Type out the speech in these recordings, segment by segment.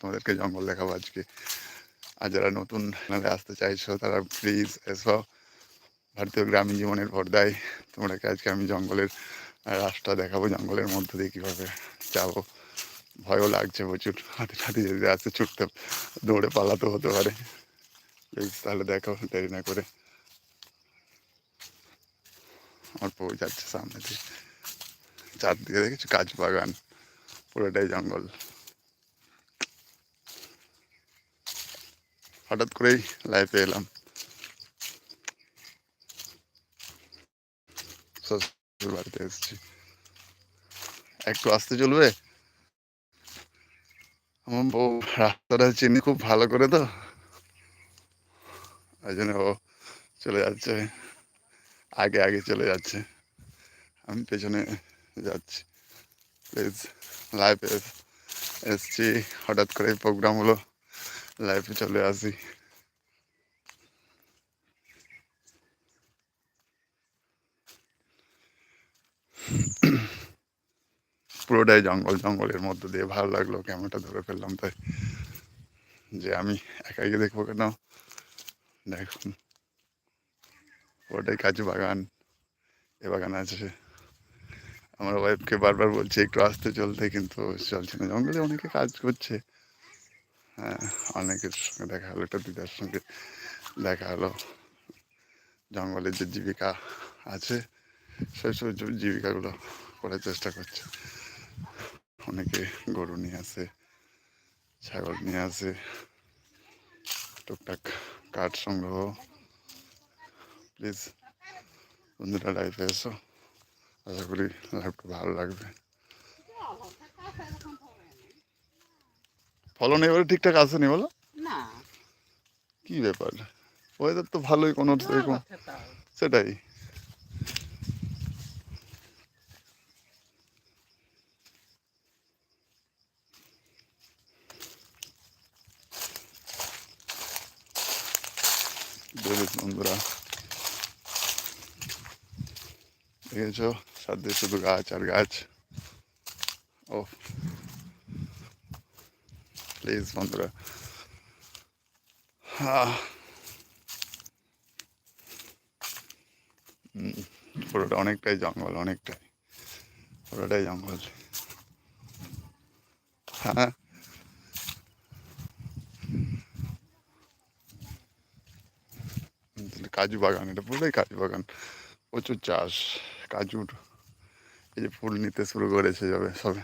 তোমাদেরকে জঙ্গল দেখাবো আজকে। আর যারা নতুন চ্যানেলে আসতে চাইছো, তারা প্লিজ এসো। ভারতীয় গ্রামীণ জীবনের পর্দায় তোমরাকে আজকে আমি জঙ্গলের রাস্তা দেখাবো, জঙ্গলের মধ্যে দিয়ে কীভাবে যাব। ভয়ও লাগছে প্রচুর, হাতে হাতে যদি আসতে ছুটতে, দৌড়ে পালাতে হতে পারে। প্লিজ তাহলে দেখো, দেরি না করে। আমার বউ যাচ্ছে সামনে দিয়ে। চারদিকে দেখেছি? কাজ বাগান, পুরোটাই জঙ্গল। হঠাৎ করেই লাইফে এলাম। বাড়িতে এসেছি। একটু আসতে চলবে? আমার বউ রাস্তাটা চিনি খুব ভালো করে তো। ওই জন্য ও চলে যাচ্ছে। আগে আগে চলে যাচ্ছে। আমি পেছনে যাচ্ছি। প্লিজ লাইফে এসছি। হঠাৎ করে প্রোগ্রাম হলো। লাইফে চলে আসি পুরোটাই জঙ্গল জঙ্গলের মধ্যে দিয়ে ভালো লাগল ক্যামেরাটা ধরে ফেললাম তাই যে আমি একাই গিয়ে দেখব কেন দেখুন পুরোটাই কাজু বাগান এ বাগান আছে আমার ওয়াইফকে বারবার বলছি একটু আসতে চলতে কিন্তু চলছে না জঙ্গলে অনেকে কাজ করছে অনেকের সঙ্গে দেখা হলো, একটা দিদার সঙ্গে দেখা হলো। জঙ্গলের যে জীবিকা আছে, সেই সব জীবিকাগুলো করার চেষ্টা করছে। অনেকে গরু নিয়ে আসে ছাগল নিয়ে আসে টুকটাক কাঠ সংগ্রহ। প্লিজ, বন্ধুরা লাইফে এসো। আশা করি লাইফটা ভালো লাগবে। ফলন এবারে ঠিকঠাক আসেনি বলো? না। কি ব্যাপার? ওয়েদার তো ভালোই কোনো এরকম। সেটাই। বন্ধুরা। দেখেছ? সাথে শুধু গাছ আর গাছ। ও প্লিজ, বন্ধুরা। পুরোটা অনেকটাই জঙ্গল, অনেকটাই। পুরোটাই জঙ্গল। হ্যাঁ কাজু বাগান, এটা পুরোটাই কাজু বাগান। প্রচুর চাষ, কাজুর। এই যে ফুল নিতে শুরু করেছে যাবে সবে।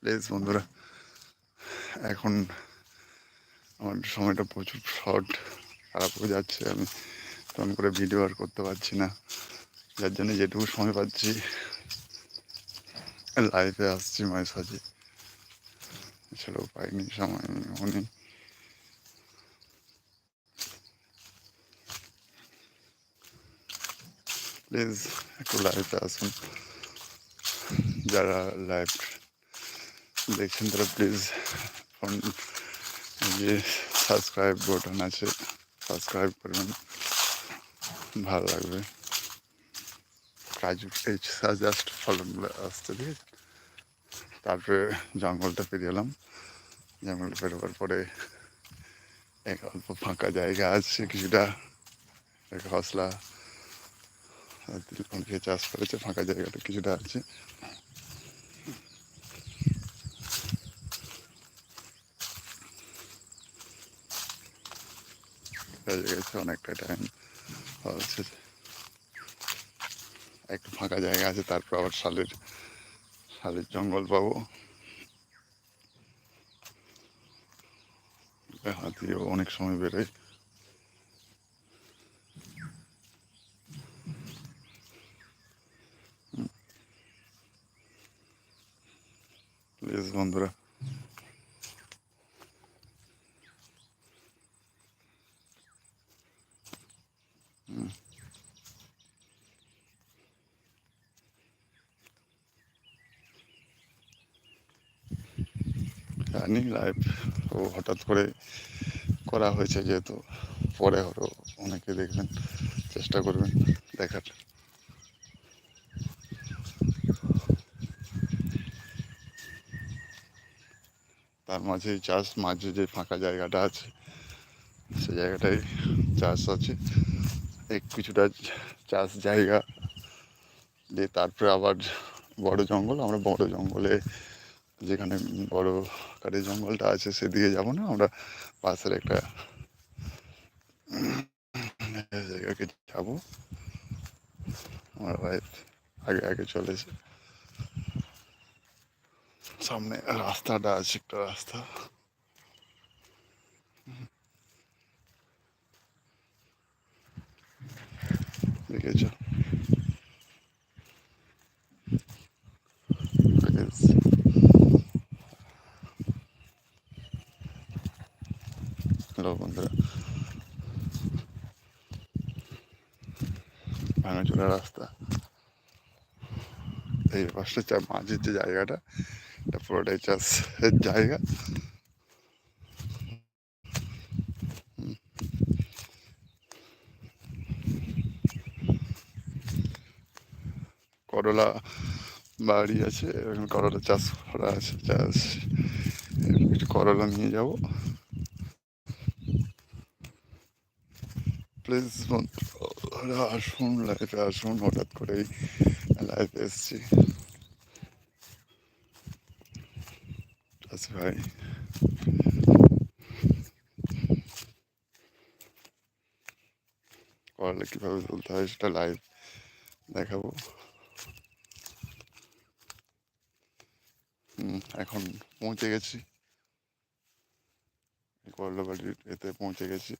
প্লিজ, বন্ধুরা। এখন আমার সময়টা প্রচুর শর্ট, খারাপ হয়ে যাচ্ছে, আমি তেমন করে ভিডিও আর করতে পারছি না। যার জন্য যেটুকু সময় পাচ্ছি লাইভে আসছি মাঝে সাঝে। এছাড়াও পাইনি সময় নেই প্লিজ একটু লাইভে আসুন। যারা লাইভ দেখছেন তারা প্লিজ ফোন যে সাবস্ক্রাইব বাটন আছে সাবস্ক্রাইব করবেন, ভালো লাগবে। কাজু জাস্ট ফলনগুলো আসতে আছে? তারপরে জঙ্গলটা পেরিয়ে এলাম। জঙ্গলটা পেরোবার পরে এক অল্প ফাঁকা জায়গা আছে কিছুটা। এক হসলা অনেকে চাষ করেছে, ফাঁকা জায়গাটা কিছুটা আছে। হয়ে গেছে অনেকটা টাইম হচ্ছে একটু ফাঁকা জায়গা আছে, তারপর আবার শালের শালের জঙ্গল পাবো। হাতিও অনেক সময় বেরোয় প্লিজ বন্ধুরা জানি লাইভ ও হঠাৎ করে করা হয়েছে যেহেতু, পরে হয়তো অনেকে দেখবেন, চেষ্টা করবেন দেখার। তার মাঝেই চাষ, মাঝে যে ফাঁকা জায়গাটা আছে, সে জায়গাটায় চাষ আছে। এক কিছুটা চাষ জায়গা, দিয়ে তারপরে আবার বড় জঙ্গল, আমরা বড় জঙ্গলে যেখানে বড় কাঠে জঙ্গলটা আছে সেদিকে যাব না। আমরা পাশের একটা জায়গাকে যাব। আমার ওয়াইফ আগে আগে চলেছে। সামনে রাস্তাটা আছে, একটা রাস্তা। দেখেছ? হ্যালো বন্ধুরা। ভাঙাচোরা রাস্তা। এই পাশটা চা মাঝের যে জায়গাটা, এটা পুরোটাই চাষের জায়গা। করলা বাড়ি আছে করলা চাষ করা আছে, চাষ করলা নিয়ে যাব। প্লিজ বন্ধুরা আসুন লাইফে আসুন, হঠাৎ করেই লাইফে এসছি। আচ্ছা ভাই। করলা কীভাবে তুলতে হয়, সেটা লাইভ দেখাবো। এখন পৌঁছে গেছি। করলা বাড়ির এতে পৌঁছে গেছি।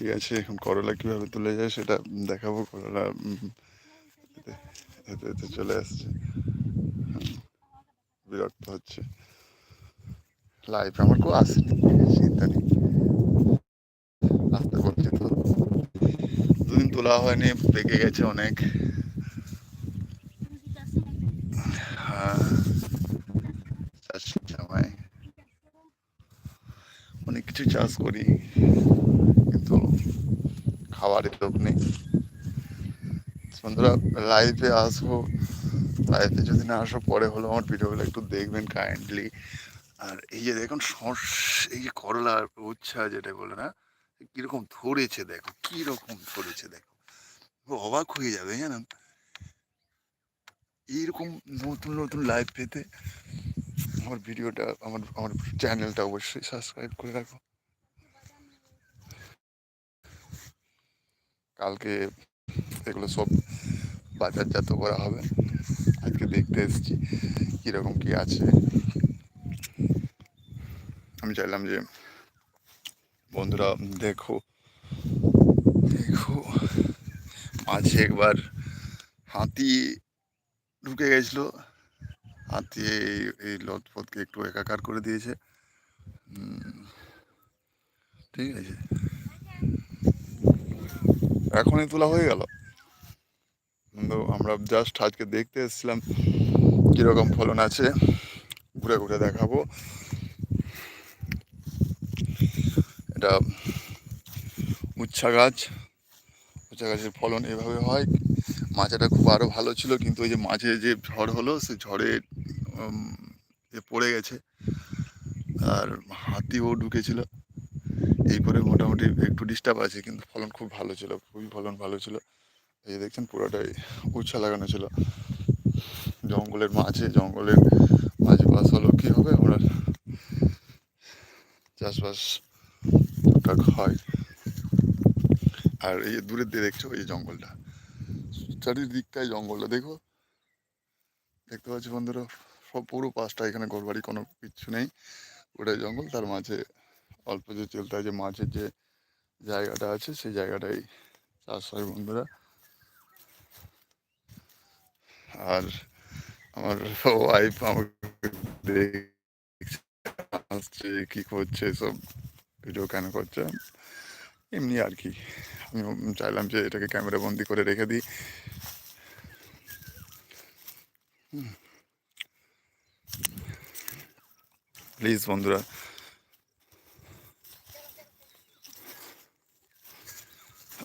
ঠিক আছে? এখন করলা কীভাবে তুলে যায় সেটা দেখাবো। করলা এতে এতে চলে আসছে। বিরক্ত হচ্ছে। লাইফ আমার কেউ আসেনি চিন্তা নেই। আসতে বলছে তো। দুদিন তোলা হয়নি, পেকে গেছে অনেক। হ্যাঁ অনেক কিছু চাষ করি। কিন্তু খাবারের লোক নেই। বন্ধুরা লাইভে আসব। লাইভে যদি না আসো, পরে হলো আমার ভিডিওগুলো একটু দেখবেন কাইন্ডলি আর এই যে দেখুন এই যে করলার উচ্ছা যেটা বলে না, কীরকম ধরেছে দেখো, কীরকম ধরেছে দেখো। অবাক হয়ে যাবে, জানেন? এইরকম নতুন নতুন লাইভ পেতে আমার ভিডিওটা আমার আমার চ্যানেলটা অবশ্যই সাবস্ক্রাইব করে রাখো। কালকে এগুলো সব বাজারজাত করা হবে। আজকে দেখতে এসেছি কীরকম কী আছে। আমি চাইলাম যে বন্ধুরা দেখো। দেখো, মাঝে একবার হাতি ঢুকে গেছিল। হাতি এই- লটপথকে একটু একাকার করে দিয়েছে। ঠিক আছে। এখনই তোলা হয়ে গেল। কিন্তু আমরা জাস্ট আজকে দেখতে এসেছিলাম কীরকম ফলন আছে। ঘুরে ঘুরে দেখাবো। এটা উচ্ছা গাছ। উচ্ছা গাছের ফলন এভাবে হয়। মাচাটা খুব আরও ভালো ছিল, কিন্তু ওই যে মাঝে যে ঝড় হলো সে ঝড়ে পড়ে গেছে। আর হাতিও ঢুকেছিল। এই করে মোটামুটি একটু ডিস্টার্ব আছে, কিন্তু ফলন খুব ভালো ছিল, খুবই ফলন ভালো ছিল। এই দেখছেন পুরোটাই উচ্ছা লাগানো ছিল। জঙ্গলের মাঝে জঙ্গলের মাঝে বাস হলো কী হবে? আমরা চাষবাস টুকটাক হয়। আর এই দূরের দিয়ে দেখছ, এই জঙ্গলটা। চারিদিকটাই জঙ্গলটা দেখো, দেখতে পাচ্ছি বন্ধুরা, সব পুরো পাশটা, এখানে ঘরবাড়ি কোনো কিচ্ছু নেই। ওটাই জঙ্গল, তার মাঝে অল্প যে চলতে যে মাঝের যে জায়গাটা আছে, সেই জায়গাটাই চাষ হয় বন্ধুরা। আর আমার ওয়াইফ আমাকে আসছে, কী করছে, সব ভিডিও কেন করছে। এমনি আর কি। আমি চাইলাম যে এটাকে ক্যামেরা বন্দি করে রেখে দিই। প্লিজ বন্ধুরা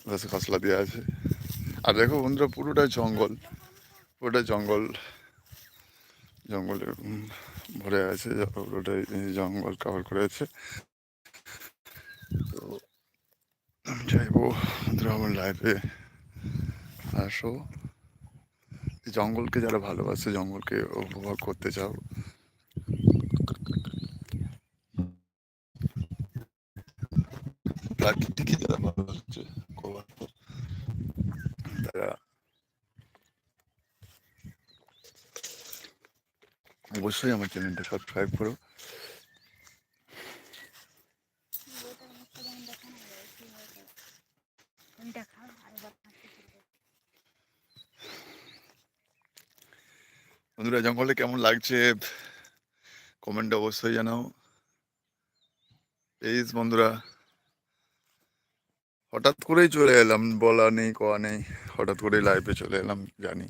বেশ খসলা দেওয়া আছে। আর দেখো বন্ধুরা, পুরোটা জঙ্গল পুরোটা জঙ্গল, জঙ্গলে ভরে আছে পুরোটাই জঙ্গল কভার করে আছে। তো চাইব বন্ধুরা আমার লাইফে আসো। জঙ্গলকে যারা ভালোবাসে, জঙ্গলকে উপভোগ করতে চাও। প্রাকৃতিকে যারা ভালোবাসছে তারা অবশ্যই আমার চ্যানেলটা সাবস্ক্রাইব করো। বন্ধুরা, জঙ্গলে কেমন লাগছে? কমেন্টে অবশ্যই জানাও। প্লিজ বন্ধুরা। হঠাৎ করেই চলে এলাম বলা নেই কোয়া নেই। হঠাৎ করেই লাইভে চলে এলাম জানি।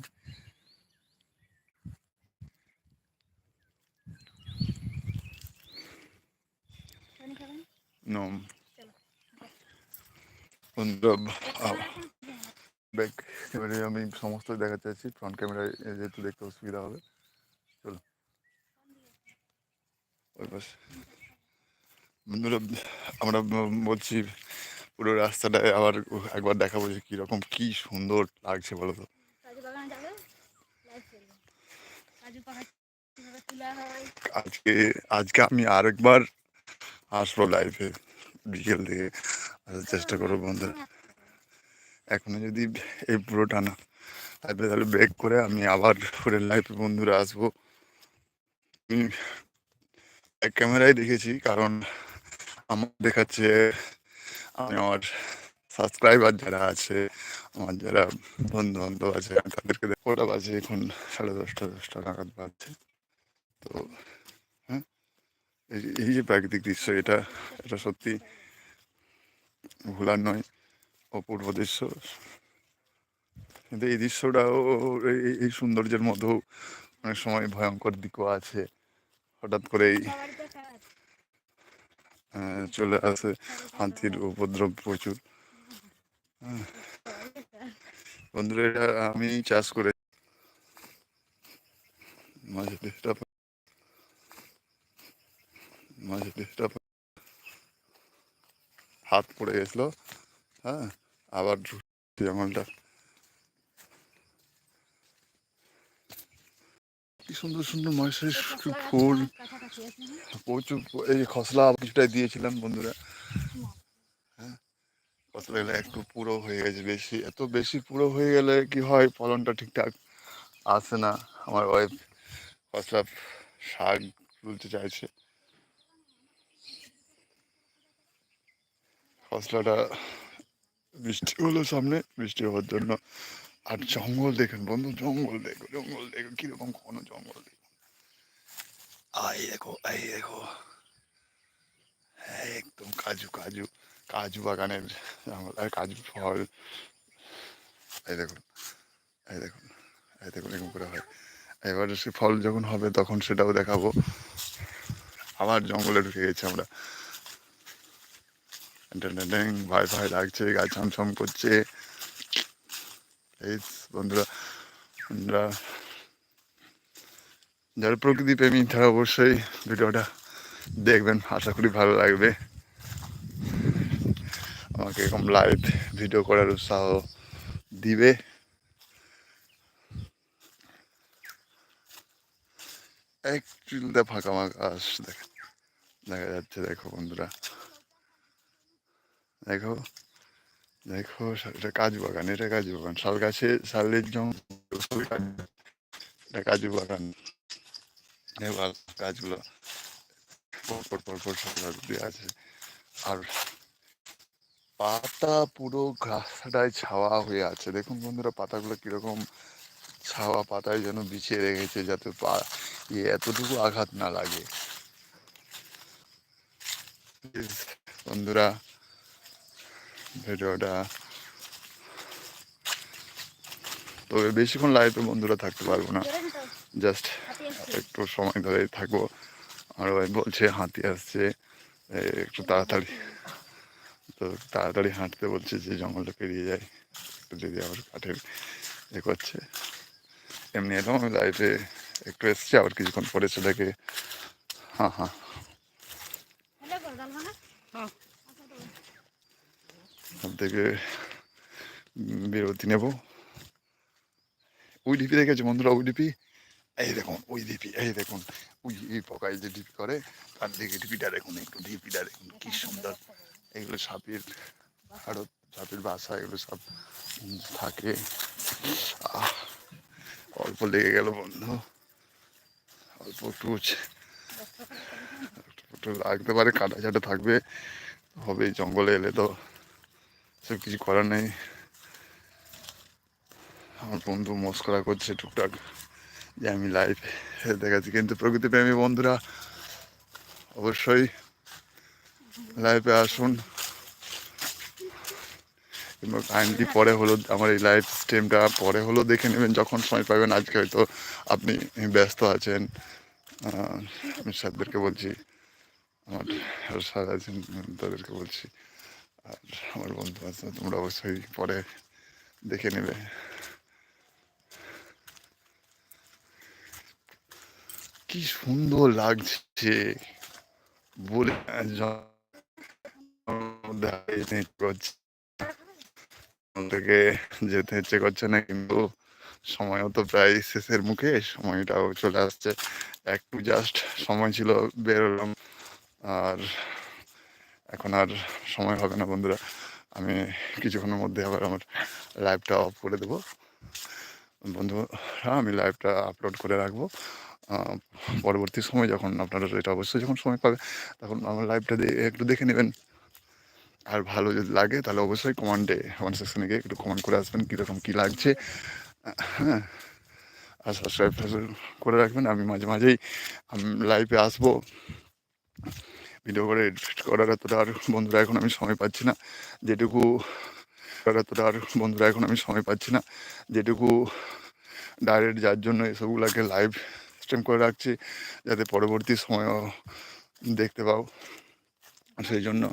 ব্যাক ক্যামেরায় আমি সমস্ত দেখা চাইছি ফ্রন্ট ক্যামেরায় যেহেতু দেখতে অসুবিধা হবে। চলো। ওই পাশে। বন্ধুরা আমরা বলছি পুরো রাস্তাটায় আবার একবার দেখাবো যে কীরকম কী সুন্দর লাগছে বলো তো হয়? আজকে আজকে আমি আরেকবার আসব লাইফে বিকেল থেকে আসার চেষ্টা করব বন্ধুরা। এখনও যদি এই পুরোটা না লাইফে তাহলে ব্রেক করে আমি আবার ফুরের লাইফে বন্ধুরা আসব। এক ক্যামেরায় দেখেছি কারণ আমার দেখাচ্ছে আমি আমার সাবস্ক্রাইবার যারা আছে, আমার যারা বন্ধু বান্ধব আছে তাদেরকে ওটা বাজে এখন সাড়ে দশটা দশটা নাগাদ বাজছে তো হ্যাঁ? এই যে- প্রাকৃতিক দৃশ্য, এটা এটা সত্যি ভোলার নয়, অপূর্ব দৃশ্য। কিন্তু এই দৃশ্যটাও, এই সৌন্দর্যের মধ্যেও অনেক সময় ভয়ঙ্কর দিকও আছে। হঠাৎ করেই সবার দেখা আছে আহ, চলে আসে। হাতির উপদ্রব প্রচুর। বন্ধুরা, এটা আমি চাষ করে মাঝে মাঝে হাত পড়ে গেছিল হ্যাঁ? আবার জঙ্গলটা। সুন্দর সুন্দর মাসের ফুল না? প্রচুর এই খসলা কিছুটা দিয়েছিলাম বন্ধুরা। হ্যাঁ? খসলা গেলে একটু পুরো হয়ে গেছে বেশি। এত বেশি পুরো হয়ে গেলে কি হয় ফলনটা ঠিকঠাক আসে না। আমার ওয়াইফ খসলা শাক তুলতে চাইছে। খসলাটা বৃষ্টি হলো সামনে বৃষ্টি হওয়ার জন্য আর জঙ্গল দেখেন বন্ধু জঙ্গল দেখো জঙ্গল দেখো কীরকম ঘন জঙ্গল দেখো আই দেখো আই দেখো হ্যাঁ, একদম কাজু কাজু কাজু বাগানের জঙ্গল আর কাজু ফল এই দেখুন এই দেখুন এই দেখুন এরকম করে হয় এবার সে ফল যখন হবে তখন সেটাও দেখাবো আবার জঙ্গলে ঢুকে গেছি আমরা ভাই ভাই লাগছে গাছ ছমছম করছে এই বন্ধুরা বন্ধুরা যারা প্রকৃতি প্রেমী, তারা অবশ্যই ভিডিওটা দেখবেন। আশা করি ভালো লাগবে। আমাকে এরকম লাইভ ভিডিও করার উৎসাহ দিবে। এক চুলতে ফাঁকা আকাশ দেখা দেখা যাচ্ছে, দেখো বন্ধুরা। দেখো। দেখো এটা কাজু বাগান, এটা কাজু বাগান। শাল গাছে শালের জঙ্গল এটা কাজু বাগান। এবার গাছগুলো। পর পর পর সব দিয়ে আছে। আর পাতা পুরো গাছটায় ছাওয়া হয়ে আছে। দেখুন বন্ধুরা, পাতাগুলো কীরকম ছাওয়া পাতায় যেন বিছিয়ে রেখেছে, যাতে পা ইয়ে এতটুকু আঘাত না লাগে। বন্ধুরা ভিডিওটা তবে বেশিক্ষণ লাইভে বন্ধুরা থাকতে পারব না। জাস্ট একটু সময় ধরে থাকব। আমার ভাই বলছে হাতি আসছে। একটু তাড়াতাড়ি। তো তাড়াতাড়ি হাঁটতে বলছে যে জঙ্গলটা পেরিয়ে যায়। একটু দিদি আবার কাঠের এ করছে। এমনি এলাম আমি লাইফে একটু এসছি আবার কিছুক্ষণ পরে সেটাকে হ্যাঁ হ্যাঁ হ্যালো করে দাল মানে হ্যাঁ সব থেকে বিরতি নেব। ওই ডিপি দেখেছ বন্ধুরা? ওই ডিপি এই দেখুন, ওই ডিপি এই দেখুন। ওই এই পকাই যে ডিপি করে, তার দিকে ডিপিটা দেখুন, একটু ডিপিটা দেখুন, কি সুন্দর। এগুলো সাপের আরও সাপের বাসা, এগুলো সব থাকে। অল্প লেগে গেল বন্ধু। অল্প একটু একটু লাগতে পারে কাটা ছাটা থাকবে। হবে জঙ্গলে এলে তো সব কিছু করার নেই। আমার বন্ধু মস্করা করছে টুকটাক যে আমি লাইভ দেখাচ্ছি। কিন্তু প্রকৃতি প্রেমী বন্ধুরা, অবশ্যই লাইভে আসুন। কিংবা কাইন্ডলি পরে হলো আমার এই লাইভ স্ট্রিমটা পরে হলো দেখে নেবেন, যখন সময় পাবেন। আজকে হয়তো আপনি ব্যস্ত আছেন। আমি স্যারদেরকে বলছি, আমার স্যার আছেন তাদেরকে বলছি আর আমার বন্ধু আছে, তোমরা অবশ্যই পরে দেখে নেবে। কি সুন্দর লাগছে বলে থেকে যেতে ইচ্ছে করছে না, কিন্তু সময়ও তো প্রায় শেষের মুখে, সময়টাও চলে আসছে। একটু জাস্ট সময় ছিল, বেরোলাম। আর এখন আর সময় হবে না, বন্ধুরা। আমি কিছুক্ষণের মধ্যে আবার আমার লাইভটা অফ করে দেবো। বন্ধুরা, আমি লাইভটা আপলোড করে রাখব। পরবর্তী সময় যখন আপনারা এটা অবশ্যই যখন সময় পাবে, তখন আমার লাইভটা একটু দেখে নেবেন। আর ভালো যদি লাগে, তাহলে অবশ্যই কমান্ডে কমেন্ট সেকশনে গিয়ে একটু কমেন্ট করে আসবেন, কীরকম কী লাগছে। হ্যাঁ আর সাবস্ক্রাইব করে রাখবেন। আমি মাঝে মাঝেই লাইভে আসব। ভিডিও করে এডিট করার এতটা আর বন্ধুরা এখন আমি সময় পাচ্ছি না। যেটুকু এতটা আর বন্ধুরা এখন আমি সময় পাচ্ছি না। যেটুকু ডাইরেক্ট যার জন্য এসবগুলোকে লাইভ স্ট্রিম করে রাখছি, যাতে পরবর্তী সময়ও দেখতে পাও। সেই জন্য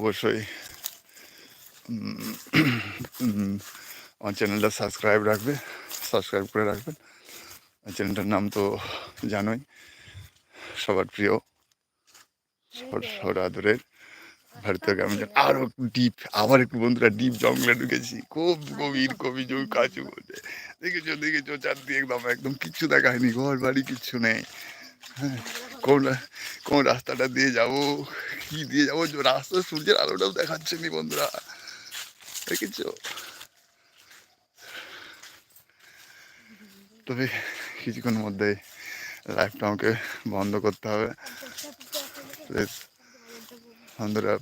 অবশ্যই আমার চ্যানেলটা সাবস্ক্রাইব রাখবে সাবস্ক্রাইব করে রাখবেন। চ্যানেলটার নাম তো জানোই, সবার প্রিয়। আদরের ভারতীয় গ্রামীণ আরও ডিপ আবার একটু বন্ধুরা ডিপ জঙ্গলে ঢুকেছি। খুব গভীর জমি কাজু বলছে দেখেছ দেখেছ, চারদিকে একদম একদম কিচ্ছু দেখা হয়নি, ঘর বাড়ি কিচ্ছু নেই। হ্যাঁ কোন কোন রাস্তাটা দিয়ে যাব, কি দিয়ে যাব রাস্তা সূর্যের আলোটাও দেখাচ্ছে নি বন্ধুরা। দেখেছ? তবে কিছুক্ষণের মধ্যে লাইফটা আমাকে বন্ধ করতে হবে। প্লিজ, বন্ধুরা,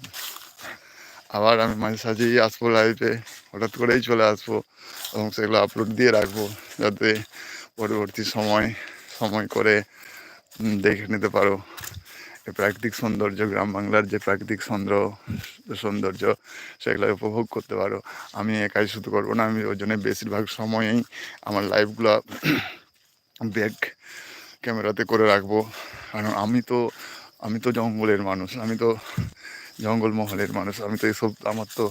আবার আমি মাঝে সাঝেই আসব লাইভে হঠাৎ করেই চলে আসব এবং সেগুলো আপলোড দিয়ে রাখব যাতে পরবর্তী সময় সময় করে দেখে নিতে পারো। প্রাকৃতিক সৌন্দর্য, গ্রাম বাংলার যে প্রাকৃতিক সৌন্দর্য সৌন্দর্য, সেগুলো উপভোগ করতে পারো। আমি একাই শুধু করব না, আমি ওই জন্য বেশিরভাগ সময়েই আমার লাইভগুলো ব্যাক ক্যামেরাতে করে রাখব। কারণ আমি তো আমি তো জঙ্গলের মানুষ, আমি তো জঙ্গলমহলের মানুষ, আমি তো এসব, আমার তো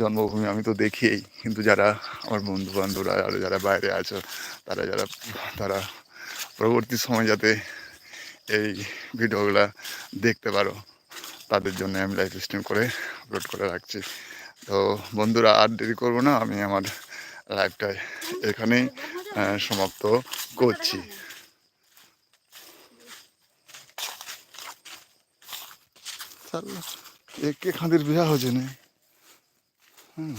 জন্মভূমি আমি তো দেখিই কিন্তু যারা আমার বন্ধু বান্ধবরা আর যারা বাইরে আছো, তারা যারা, তারা পরবর্তী সময় যাতে এই ভিডিওগুলো দেখতে পারো, তাদের জন্য আমি লাইভ স্ট্রিম করে আপলোড করে রাখছি। তো বন্ধুরা, আর দেরি করব না, আমি আমার লাইভটা এখানেই সমাপ্ত করছি। চল একে খাঁদের বিয়া হচ্ছে না। হুম।